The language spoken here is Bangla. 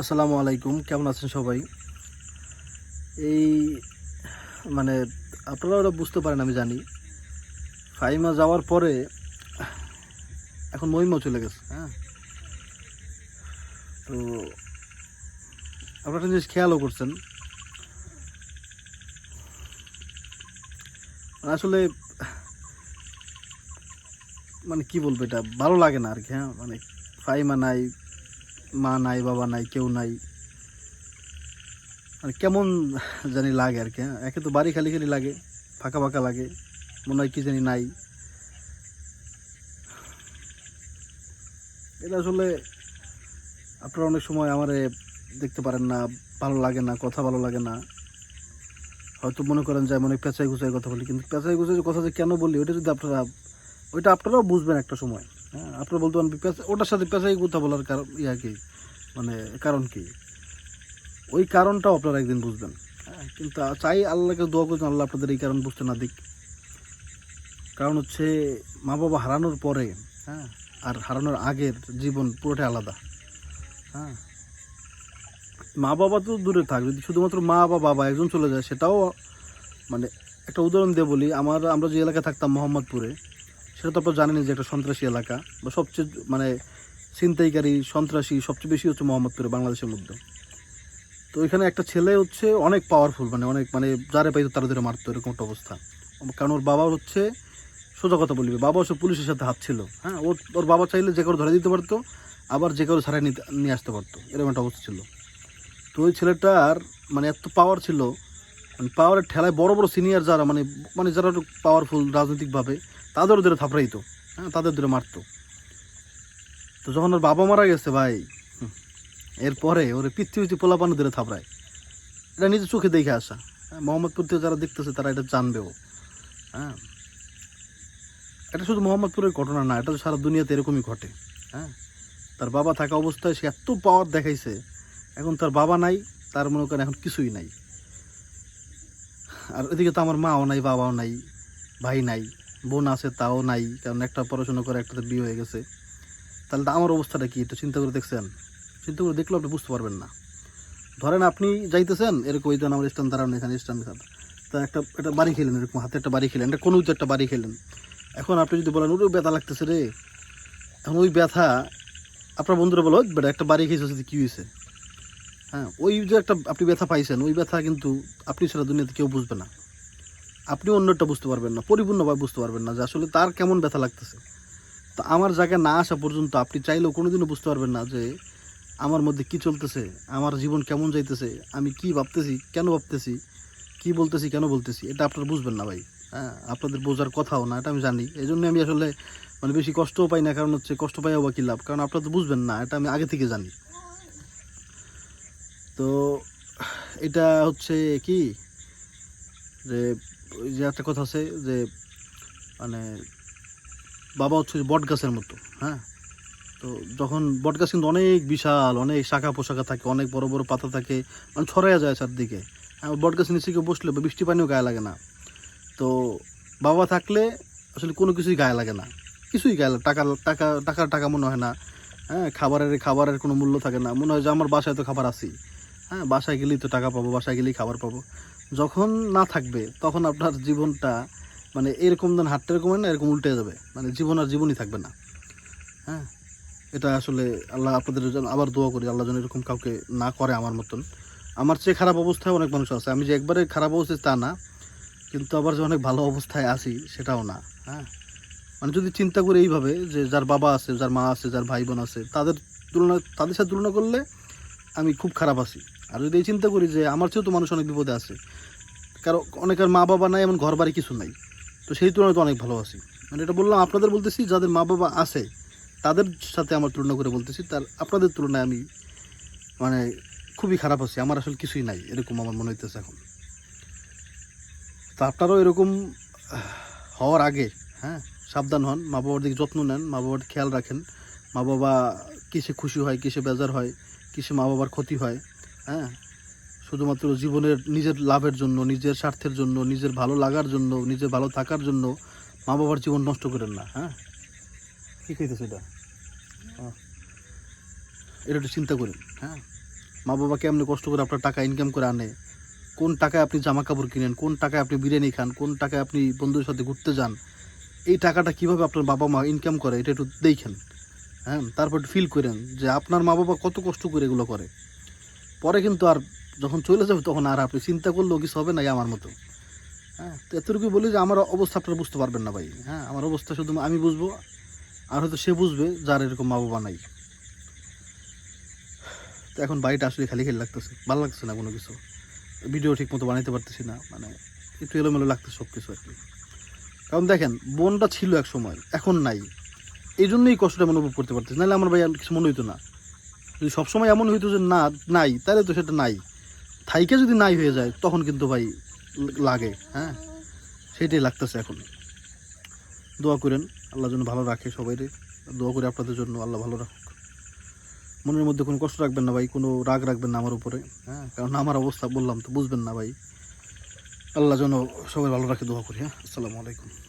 আসসালামু আলাইকুম, কেমন আছেন সবাই? এই মানে আপনারা ওরা বুঝতে পারেন, আমি জানি। ফাইমা যাওয়ার পরে, এখন মহিমাও চলে গেছে হ্যাঁ? তো, আপনারা জিনিস খেয়ালও করছেন। মানে আসলে মানে কি বলব এটা, ভালো লাগে না আর কি হ্যাঁ? মানে ফাইমা নাই মা নাই, বাবা নাই, কেউ নাই। মানে কেমন জানি লাগে আর কি হ্যাঁ? একে তো বাড়ি খালি খালি লাগে, ফাঁকা ফাঁকা লাগে, মনে হয় কি জানি নাই। এটা আসলে আপনারা অনেক সময় আমারে দেখতে পারেন না, ভালো লাগে না, কথা ভালো লাগে না। হয়তো মনে করেন যে মনে পেঁচাই গুছাই কথা বলি, কিন্তু পেঁচাই গুছাই কথা যে কেন বলি, ওইটা যদি আপনারা, ওইটা আপনারাও বুঝবেন একটা সময়। হ্যাঁ আপনারা বলতে পারেন পেঁচা- ওটার সাথে পেঁচাই কথা বলার কারণ, ইয়া কি? মানে কারণ কি? ওই কারণটাও আপনারা একদিন বুঝবেন। হ্যাঁ কিন্তু চাই আল্লাহকে দোয়া করছেন আল্লাহ আপনাদের এই কারণ বুঝতে না দিক। কারণ হচ্ছে মা বাবা হারানোর পরে হ্যাঁ আর হারানোর আগের জীবন পুরোটাই আলাদা। হ্যাঁ মা বাবা তো দূরে থাক, যদি শুধুমাত্র মা বা বাবা একজন চলে যায়, সেটাও মানে একটা উদাহরণ দিয়ে বলি, আমার, আমরা যে এলাকায় থাকতাম, মোহাম্মদপুরে সেটা তো আপনারা জানেন যে একটা সন্ত্রাসী এলাকা বা সবচেয়ে মানে ছিনতাইকারী সন্ত্রাসী সবচেয়ে বেশি হচ্ছে মোহাম্মদপুরে বাংলাদেশের মধ্যে। তো এখানে একটা ছেলে হচ্ছে অনেক পাওয়ারফুল মানে অনেক মানে যারে পাইতো তারা ধরে মারতো, এরকম একটা অবস্থা। কারণ ওর বাবা হচ্ছে সোজা কথা বলবে, বাবা হচ্ছে পুলিশের সাথে হাত ছিল হ্যাঁ? ওর ওর বাবা চাইলে যে কারও ধরে দিতে পারতো, আবার যে কারও ছাড়াই নিতে, নিয়ে আসতে পারতো, এরকম একটা অবস্থা ছিল। তো ওই ছেলেটার মানে এত পাওয়ার ছিল মানে পাওয়ারের ঠেলায় বড় বড় সিনিয়র যারা মানে মানে যারা একটু পাওয়ারফুল রাজনৈতিকভাবে তাদেরও ধরে থাপড়াইতো হ্যাঁ তাদের ধরে মারতো। তো যখন ওর বাবা মারা গেছে ভাই এরপরে ওর পিতৃ পিতৃ পোলাপানো ধরে থাপড়ায়। এটা নিজে চোখে দেখে আসা। হ্যাঁ মোহাম্মদপুর থেকে যারা দেখতেছে, তারা এটা জানবেও হ্যাঁ এটা শুধু মোহাম্মদপুরের ঘটনা না, এটা তো সারা দুনিয়াতে এরকমই ঘটে। হ্যাঁ তার বাবা থাকা অবস্থায় সে এত পাওয়ার দেখাইছে, এখন তার বাবা নাই, তার মনে করেন এখন কিছুই নাই। আর এদিকে তো আমার মাও নাই, বাবাও নাই, ভাই নাই। বোন আছে, তাও নাই, কারণ একটা পড়াশোনা করে একটাতে বিয়ে হয়ে গেছে। তাহলে আমার অবস্থাটা কি? একটু চিন্তা করে দেখছেন। চিন্তা করে দেখলেও আপনি বুঝতে পারবেন না। ধরেন আপনি যাইতেছেন, এরকম ওই আমার স্ট্যান্ড, দাঁড়ান এখানে, স্ট্যান্ড তা একটা একটা বাড়ি খেলেন, এরকম হাতে একটা বাড়ি খেলেন, একটা কোনো একটা বাড়ি খেলেন। এখন আপনি যদি বলেন, ওরে ব্যথা লাগতেছে রে। এখন ওই ব্যথা, আপনার বন্ধুরা বলো বেটা একটা বাড়ি খেয়েছে কী হয়েছে? হ্যাঁ ওই যে একটা আপনি ব্যথা পাইছেন, ওই ব্যথা কিন্তু আপনি সেটা দুনিয়াতে কেউ বুঝবে না। আপনি অন্যটা বুঝতে পারবেন না, পরিপূর্ণভাবে বুঝতে পারবেন না যে আসলে তার কেমন ব্যথা লাগতেছে। তো আমার জায়গায় না আসা পর্যন্ত আপনি চাইলেও কোনোদিনও বুঝতে পারবেন না যে আমার মধ্যে কি চলতেছে, আমার জীবন কেমন যাইতেছে, আমি কি ভাবতেছি, কেন ভাবতেছি, কি বলতেছি, কেন বলতেছি, এটা আপনারা বুঝবেন না ভাই। হ্যাঁ আপনাদের বোঝার কথাও না, এটা আমি জানি। এই জন্য আমি আসলে মানে বেশি কষ্টও পাই না, কারণ হচ্ছে কষ্ট পাইও বা কি লাভ? কারণ আপনারা তো বুঝবেন না, এটা আমি আগে থেকে জানি। তো এটা হচ্ছে কি? যে যে একটা কথা আছে যে মানে বাবা হচ্ছে বট গাছের মতো হ্যাঁ? তো যখন বট গাছ কিন্তু অনেক বিশাল, অনেক শাখা পোশাখা থাকে, অনেক বড় বড় পাতা থাকে মানে ছড়াইয়া যায় চারদিকে। হ্যাঁ বট গাছের নিচে কেউ বসলে বা বৃষ্টি পানিও গায়ে লাগে না। তো বাবা থাকলে আসলে কোনো কিছুই গায়ে লাগে না। কিছুই গায়ে লাগে টাকা টাকা, টাকার টাকা মনে হয় না। হ্যাঁ খাবারের খাবারের কোনো মূল্য থাকে না। মনে হয় যে আমার বাসায় তো খাবার আছেই। হ্যাঁ বাসায় গেলেই তো টাকা পাবো, বাসায় গেলেই খাবার পাবো। যখন না থাকবে, তখন আপনার জীবনটা মানে এরকম দেন হাঁটতে এরকম না, এরকম উল্টে যাবে। মানে জীবন আর জীবনই থাকবে না। হ্যাঁ? এটা আসলে আল্লাহ আপনাদের জন্য আবার দোয়া করি, আল্লাহ যেন এরকম কাউকে না করে আমার মতন। আমার চেয়ে খারাপ অবস্থায় অনেক মানুষ আছে। আমি যে একবারে খারাপ অবস্থায়, তা না। কিন্তু আবার যে অনেক ভালো অবস্থায় আছি, সেটাও না। হ্যাঁ? মানে যদি চিন্তা করি এইভাবে যে যার বাবা আছে, যার মা আছে, যার ভাই বোন আছে, তাদের তুলনা তাদের সাথে তুলনা করলে আমি খুব খারাপ আছি। আর যদি এই চিন্তা করি যে আমার চেয়েও তো মানুষ অনেক বিপদে আছে কারও অনেকের মা বাবা নাই এমন ঘর বাড়ি কিছু নাই, তো সেই তুলনায় তো অনেক ভালো আছি। মানে এটা বললাম, আপনাদের বলতেছি, যাদের মা বাবা আছে, তাদের সাথে আমার তুলনা করে বলতেছি, তার আপনাদের তুলনায় আমি মানে খুবই খারাপ আছি, আমার আসলে কিছুই নাই, এরকম আমার মনে হইতেছে এখন। তো আপনারাও এরকম হওয়ার আগে হ্যাঁ সাবধান হন, মা বাবার দিকে যত্ন নেন, মা বাবার খেয়াল রাখেন, মা বাবা কিসে খুশি হয়, কিসে বেজার হয় কিসে মা বাবার ক্ষতি হয় হ্যাঁ? শুধুমাত্র জীবনের নিজের লাভের জন্য, নিজের স্বার্থের জন্য, নিজের ভালো লাগার জন্য, নিজের ভালো থাকার জন্য মা বাবার জীবন নষ্ট করেন না হ্যাঁ? কি কইতেছে এটা। এটা একটু চিন্তা করেন হ্যাঁ? মা বাবা কেমনি কষ্ট করে আপনার টাকা ইনকাম করে আনে? কোন টাকায় আপনি জামা কাপড় কিনেন? কোন টাকায় আপনি বিরিয়ানি খান? কোন টাকায় আপনি বন্ধুদের সাথে ঘুরতে যান? এই টাকাটা কীভাবে আপনার বাবা মা ইনকাম করে, এটা একটু দেখেন। হ্যাঁ তারপর ফিল করেন যে আপনার মা বাবা কত কষ্ট করে এগুলো করে। পরে কিন্তু আর যখন চলে যাবে তখন আর আপনি চিন্তা করলেও কিছু হবে না এই আমার মতো। হ্যাঁ তো এতটুকু বলি যে আমার অবস্থা আপনারা বুঝতে পারবেন না ভাই। হ্যাঁ আমার অবস্থা শুধু আমি বুঝব, আর হয়তো সে বুঝবে যার এরকম মা বাবা নাই। তো এখন বাড়িটা আসলে খালি খালি লাগতেছে, ভালো লাগছে না কোনো কিছু। ভিডিও ঠিক মতো বানাইতে পারতেছি না মানে একটু এলোমেলো লাগতেছে সব কিছু আর কি। কারণ দেখেন, বোনটা ছিল এক সময়, এখন নাই। এই জন্যই কষ্টটা অনুভব করতে পারতেছি নাহলে আমার ভাই কিছু মনে হইতো না। যদি সবসময় এমন হইতো যে না, নাই, তাহলে তো সেটা নাই। থাইকে যদি নাই হয়ে যায়, তখন কিন্তু ভাই লাগে হ্যাঁ? সেটাই লাগতেছে এখন। দোয়া করেন, আল্লাহ যেন ভালো রাখে সবাই দোয়া করে আপনাদের জন্য, আল্লাহ ভালো রাখুক। মনের মধ্যে কোনো কষ্ট রাখবেন না ভাই, কোনো রাগ রাখবেন না আমার উপরে হ্যাঁ? কারণ আমার অবস্থা বললাম তো, বুঝবেন না ভাই। আল্লাহ যেন সবাই ভালো রাখে, দোয়া করি হ্যাঁ? আসসালামু আলাইকুম।